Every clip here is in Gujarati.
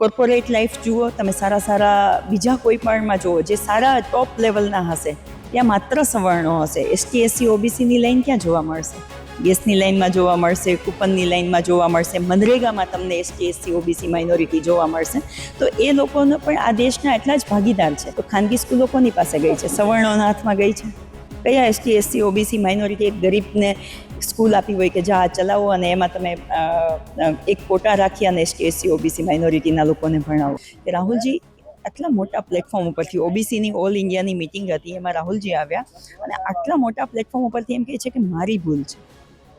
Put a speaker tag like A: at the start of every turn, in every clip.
A: કોર્પોરેટ લાઈફ જુઓ, તમે સારા સારા બીજા કોઈ પણમાં જુઓ, જે સારા ટોપ લેવલના હશે, ત્યાં માત્ર સવર્ણો હશે. એસટી એસસી ઓબીસીની લાઈન ક્યાં જોવા મળશે? ગેસની લાઈનમાં જોવા મળશે કૂપનની લાઈનમાં જોવા મળશે, મનરેગામાં તમને એસટી એસસી ઓબીસી માઇનોરિટી જોવા મળશે. તો એ લોકોનો પણ આ દેશના એટલા જ ભાગીદાર છે. તો ખાનગી સ્કૂલો કોની પાસે ગઈ છે? સવર્ણોના હાથમાં ગઈ છે? કયા એસટી એસસી ઓબીસી માઇનોરિટી એક ગરીબને સ્કૂલ આપી હોય કે જા આ ચલાવો અને એમાં તમે એક કોટા રાખી અને એસટી એસસી ઓબીસી માઇનોરિટીના લોકોને ભણાવો. રાહુલજી, આટલા મોટા પ્લેટફોર્મ ઉપરથી ઓબીસીની ઓલ ઇન્ડિયાની મિટિંગ હતી, એમાં રાહુલજી આવ્યા અને આટલા મોટા પ્લેટફોર્મ ઉપરથી એમ કહે છે કે મારી ભૂલ છે.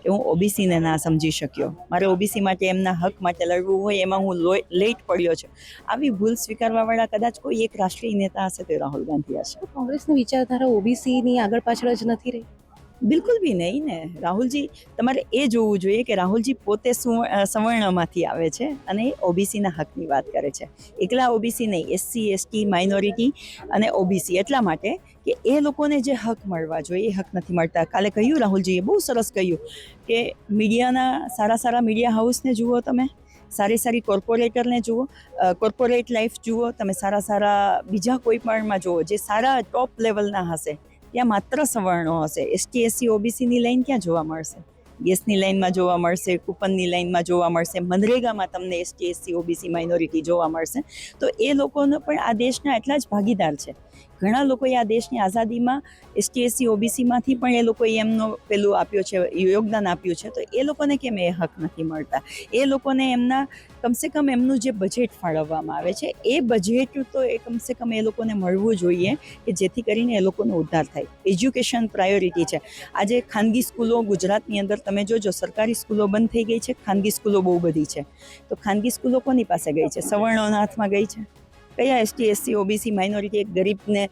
A: કે હું ઓબીસીને ના સમજી શક્યો. મારે ઓબીસી માટે એમના હક માટે લડવું હોય એમાં હું લેટ પડ્યો છે. આવી ભૂલ સ્વીકારવાવાળા કદાચ કોઈ એક રાષ્ટ્રીય નેતા હશે તે રાહુલ ગાંધી હશે.
B: કોંગ્રેસની વિચારધારા ઓબીસીની આગળ પાછળ જ નથી રહી?
A: બિલકુલ બી નહીં ને. રાહુલજી, તમારે એ જોવું જોઈએ કે રાહુલજી પોતે સવર્ણમાંથી આવે છે અને એ ઓબીસીના હકની વાત કરે છે. એકલા ઓબીસી નહીં, એસસી, એસટી, માઇનોરિટી અને ઓબીસી એટલા માટે કે એ લોકોને જે હક મળવા જોઈએ, એ હક નથી મળતા. કાલે કહ્યું રાહુલજીએ, બહુ સરસ કહ્યું કે મીડિયાના સારા સારા મીડિયા હાઉસને જુઓ તમે, સારી સારી કોર્પોરેટરને જુઓ કોર્પોરેટ લાઈફ જુઓ, તમે સારા સારા બીજા કોઈ પણમાં જુઓ જે સારા ટોપ લેવલના હશે. ત્યાં માત્ર સવર્ણો હશે. એસટી એસસી ઓબીસીની લાઈન ક્યાં જોવા મળશે? ગેસની લાઇનમાં જોવા મળશે, કૂપનની લાઇનમાં જોવા મળશે, મનરેગામાં તમને એસટી એસસી ઓબીસી માઇનોરિટી જોવા મળશે. તો એ લોકોનો પણ આ દેશના એટલા જ ભાગીદાર છે ઘણા લોકોએ આ દેશની આઝાદીમાં એસટી એસસી ઓબીસીમાંથી પણ એ લોકોએ એમનો પેલું આપ્યો છે યોગદાન આપ્યું છે. તો એ લોકોને કેમ એ હક નથી મળતા? એ લોકોને એમના કમસે કમ એમનું જે બજેટ ફાળવવામાં આવે છે એ બજેટ તો એ કમસે કમ એ લોકોને મળવું જોઈએ કે જેથી કરીને એ લોકોનો ઉદ્ધાર થાય. એજ્યુકેશન પ્રાયોરિટી છે. આજે ખાનગી સ્કૂલો ગુજરાતની અંદર તમે જોજો સરકારી સ્કૂલો બંધ થઈ ગઈ છે ખાનગી સ્કૂલો બહુ બધી છે. તો ખાનગી સ્કૂલો કોની પાસે ગઈ છે? સવર્ણોના હાથમાં ગઈ છે? કયા એસટી એસસી ઓબીસી માઇનોરિટી એક ગરીબને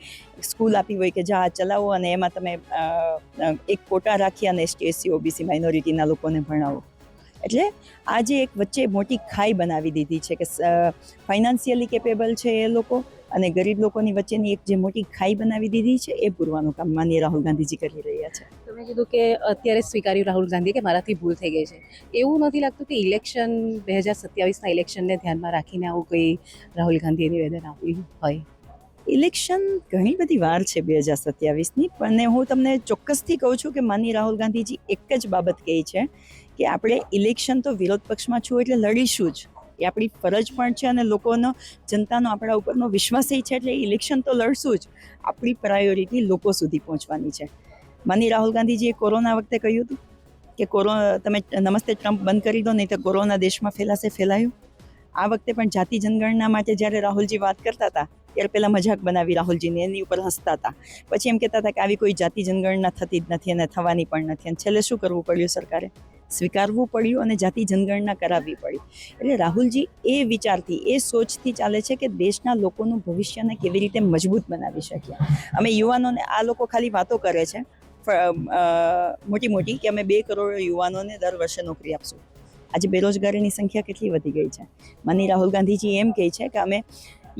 A: સ્કૂલ આપી હોય કે જા આ ચલાવો અને એમાં તમે એક કોટા રાખી અને એસટી એસસી ઓબીસી માઇનોરિટીના લોકોને ભણાવો. એટલે આજે એક વચ્ચે મોટી ખાઈ બનાવી દીધી છે કે ફાઇનાન્શિયલી કેપેબલ છે એ લોકો અને ગરીબ લોકોની વચ્ચેની એક જે મોટી ખાઈ બનાવી દીધી છે એ પૂરવાનું કામ માનીય રાહુલ ગાંધીજી કરી રહ્યા છે.
B: તમે કીધું કે અત્યારે સ્વીકાર્યું રાહુલ ગાંધી કે મારાથી ભૂલ થઈ ગઈ છે. એવું નથી લાગતું કે ઇલેક્શન બે હજાર સત્યાવીસના ઇલેક્શનને ધ્યાનમાં રાખીને આવું કોઈ રાહુલ ગાંધીએ નિવેદન આપ્યું હોય.
A: ઇલેક્શન ઘણી બધી વાર છે બે હજાર સત્યાવીસની, પણ હું તમને ચોક્કસથી કહું છું કે માની રાહુલ ગાંધીજી એક જ બાબત કહે છે કે આપણે ઇલેક્શન તો વિરોધ પક્ષમાં છું એટલે લડીશું જ. એ આપણી ફરજ પણ છે અને લોકોનો, જનતાનો આપણા ઉપરનો વિશ્વાસ એ છે એટલે ઇલેક્શન તો લડશું જ. આપણી પ્રાયોરિટી લોકો સુધી પહોંચવાની છે. માની રાહુલ ગાંધીજીએ કોરોના વખતે કહ્યું હતું કે કોરોના તમે નમસ્તે ટ્રમ્પ બંધ કરી દો, નહીં તો કોરોના દેશમાં ફેલાશે, ફેલાયું. આ વખતે પણ જાતિ જનગણના માટે જ્યારે રાહુલજી વાત કરતા હતા, ત્યારે પહેલાં મજાક બનાવી રાહુલજીને, એની ઉપર હસતા હતા. પછી એમ કહેતા હતા કે આવી કોઈ જાતિ જનગણના થતી જ નથી અને થવાની પણ નથી. અને છેલ્લે શું કરવું પડ્યું સરકારે? સ્વીકારવું પડ્યું અને જાતિ જનગણના કરાવવી પડી એટલે રાહુલજી એ વિચારથી, એ સોચથી ચાલે છે કે દેશના લોકોનું ભવિષ્યને કેવી રીતે મજબૂત બનાવી શકીએ અમે યુવાનોને આ લોકો ખાલી વાતો કરે છે મોટી મોટી કે અમે બે કરોડ યુવાનોને દર વર્ષે નોકરી આપશું. આજે બેરોજગારીની સંખ્યા કેટલી વધી ગઈ છે? માની રાહુલ ગાંધીજી એમ કહે છે કે અમે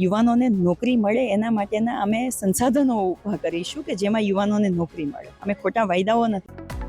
A: યુવાનોને નોકરી મળે એના માટેના અમે સંસાધનો ઊભા કરીશું કે જેમાં યુવાનોને નોકરી મળે. અમે ખોટા વાયદાઓ નથી.